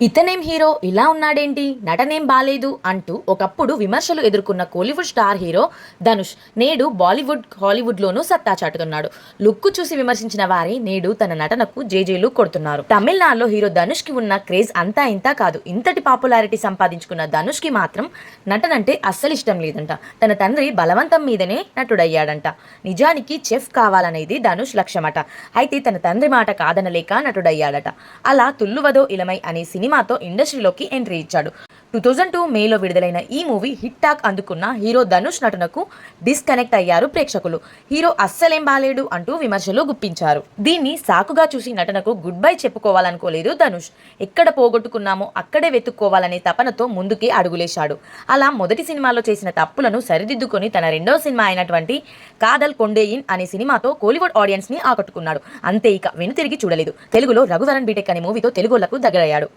ఇతనేం hero? ఇలా ఉన్నాడేంటి? నటనేం బాలేదు అంటూ ఒకప్పుడు విమర్శలు ఎదుర్కొన్న కోలీవుడ్ స్టార్ హీరో ధనుష్ నేడు బాలీవుడ్ హాలీవుడ్లోనూ సత్తా చాటుతున్నాడు. లుక్ చూసి విమర్శించిన వారే నేడు తన నటనకు జేజేలు కొడుతున్నారు. తమిళనాడులో హీరో ధనుష్కి ఉన్న క్రేజ్ అంతా ఇంతా కాదు. ఇంతటి పాపులారిటీ సంపాదించుకున్న ధనుష్కి మాత్రం నటనంటే అస్సలు ఇష్టం లేదంట. తన తండ్రి బలవంతం మీదనే నటుడయ్యాడంట. నిజానికి చెఫ్ కావాలనేది ధనుష్ లక్ష్యమట. అయితే తన తండ్రి మాట కాదనలేక నటుడయ్యాడట. అలా తుల్లువదో ఇలమై అనే సినిమాతో ఇండస్ట్రీలోకి ఎంట్రీ ఇచ్చాడు. టూ థౌజండ్ టూ మేలో విడుదలైన ఈ మూవీ హిట్ టాక్ అందుకున్న హీరో ధనుష్ నటనకు డిస్కనెక్ట్ అయ్యారు ప్రేక్షకులు. హీరో అస్సలేం బాలేడు అంటూ విమర్శలు గుప్పించారు. దీన్ని సాకుగా చూసి నటనకు గుడ్ బై చెప్పుకోవాలనుకోలేదు ధనుష్. ఎక్కడ పోగొట్టుకున్నామో అక్కడే వెతుక్కోవాలనే తపనతో ముందుకే అడుగులేశాడు. అలా మొదటి సినిమాలో చేసిన తప్పులను సరిదిద్దుకొని తన రెండో సినిమా అయినటువంటి కాదల్ కొండేయిన్ అనే సినిమాతో కోలీవుడ్ ఆడియన్స్ని ఆకట్టుకున్నాడు. అంతే ఇక వెనుతిరిగి చూడలేదు. తెలుగులో రఘువరన్ బీటెక్ అనే మూవీతో తెలుగులకు దగ్గరయ్యాడు.